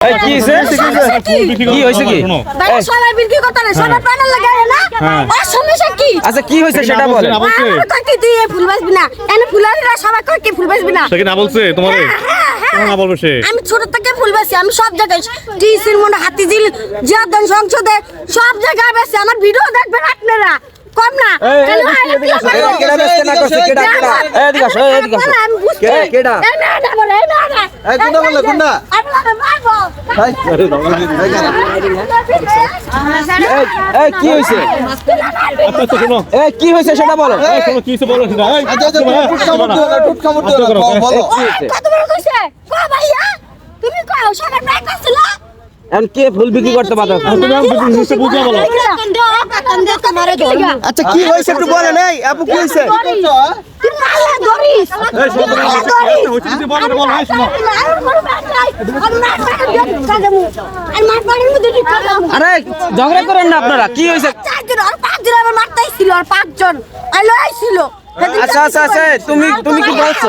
কি হ্যাঁ। আর সমস্যা কি? আচ্ছা কি হইছে সেটা বল। না বলছে। আমার কয় কি তুই এই ফুল বাসবি না? এনে ফুলারিরা সবাই কয় কি ফুল বাসবি না? না বলছে তোমারে? হ্যাঁ, হ্যাঁ। কেন না বলবে সে। আমি ছোট থেকে ফুল বেশি আমি সব জায়গায় টিসির মনে হাতিঝিল জিয়াদন সংসদে সব জায়গায় বেশি আমার ভিডিও দেখবেন আপনারা। কম না? কেডা কেডা, কে, এই কি হইছে সেটা বলো। কি আচ্ছা, আচ্ছা, হ্যাঁ, আচ্ছা, তুমি এখন কে ফুল বিক্রি করতে আচ্ছা কি হয়েছে একটু বলেন এই আপু কি হয়েছে? আর ঝগড়া করেন না আপনারা কি হইছে চারজন আর পাঁচজন ছিল আচ্ছা আচ্ছা আচ্ছা তুমি তুমি কি বলছো?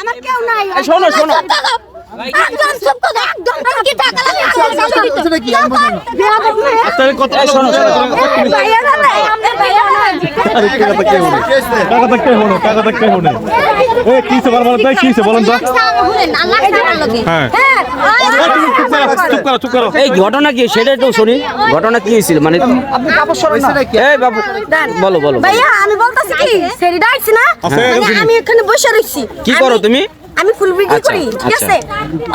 আমার কেউ নাই। শোনো, শোনো। একদম চুপ করে ঘটনা কি সেটা একটু শুনি ঘটনা কি হয়েছিল মানে বলো বলো বলো। ভাইয়া আমি বলতাছি কি আছে, মানে। আমি এখানে বসে রইছি কি করো তুমি? আমি ফুল বিক্রি আচ্ছা, করি ঠিক আচ্ছা। আছে?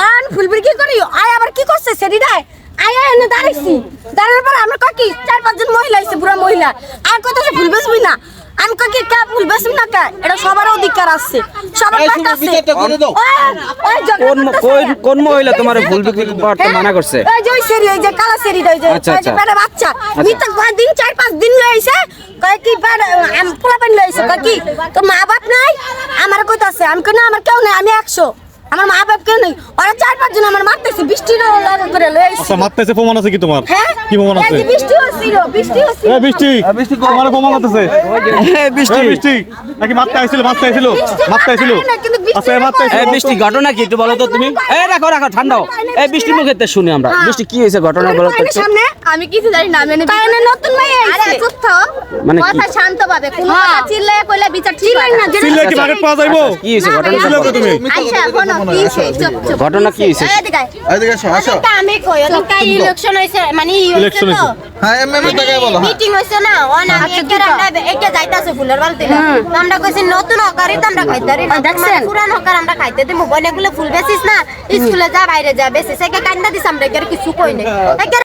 আর ফুল বিক্রি করি আয় আবার কি করছে সেরি ডাই আয় আয় এনে দাঁড়াইছি। দাঁড়ানোর পর আমরা কয় কি চার পাঁচজন মহিলা আইছে বুড়া মহিলা। আর কত ফুল বেচবি না। আমি কই কি কা ফুল বেচবি না কা? এটা সবার অধিকার আছে। সবার শুনো, আছে। করে দাও। ওই, ওই ঝগড়া কোন কোন কোন মহিলা তোমার ফুল বিক্রি করতে হ্যাঁ, মানা করছে? ওই যে ওই সেরি ওই যে কালা সেরি ওই যে আচ্ছা, ওই যে আচ্ছা। পেটে বাচ্চা। মিথ্যা কয় দিন চার পাঁচ দিন লই আইছে। কয় কি পেটে আম পোলা পানি লই আইছে কয় কি? মা বাপ নাই? আমার কইতাছে, আমি কিনা আমার কেউ নাই, আমি একশো। আমার মা বাপ কেউ নেই। ওরা চার পাঁচ জন আমার মারতেছে বৃষ্টি করে আচ্ছা মারতেছে প্রমাণ আছে কি তোমার? হ্যাঁ? কি প্রমাণ আছে? বৃষ্টি হচ্ছিল বৃষ্টি হচ্ছিল। এই বৃষ্টি বৃষ্টি তোমার প্রমাণ আছে। এই বৃষ্টি। এই বৃষ্টি নাকি মারতে আইছিল মারতে আইছিল? মারতে আইছিল। মারে না, কিন্তু বৃষ্টি আচ্ছা এই মারতে এই বৃষ্টি ঘটনা কি একটু বলো তো তুমি? এই রাখো রাখো ঠান্ডাও এই বৃষ্টির মুখে তো শুনি আমরা। বৃষ্টি কি হয়েছে ঘটনা বলো তো সামনে আমি কিছু জানি না আমি কারণে নতুন মাই আইছে। চুপ মানে কি? কথা শান্ত ভাবে কোন কথা চিল্লায় কইলে বিচার ঠিক হয় না। চিল্লে কি বাগেট পাওয়া যাইবো? কি হয়েছে ঘটনা? তুমি? আচ্ছা শোনো। ঘটনা কি হয়েছে এদিকে আসো আসো। আমি কই? ওদিকে ইলেকশন হইছে মানে ইলেকশন হইছে। হ্যাঁ এমএম এমনি টাকায় বলো হ্যাঁ। মিটিং হইছে না। ওন আমি একের আমরা এটা যাইতাছে ফুলের বালতি আমরা কইছি নতুন হকারি তো আমরা খাইতারি না। দেখছেন? পুরান হকার আমরা খাইতে দিমু বনেগুলো ফুল বেচিস না স্কুলে যা বাইরে যা বেচিস। একে কান্দা দিছ আমরা কিছু কই নাই। একের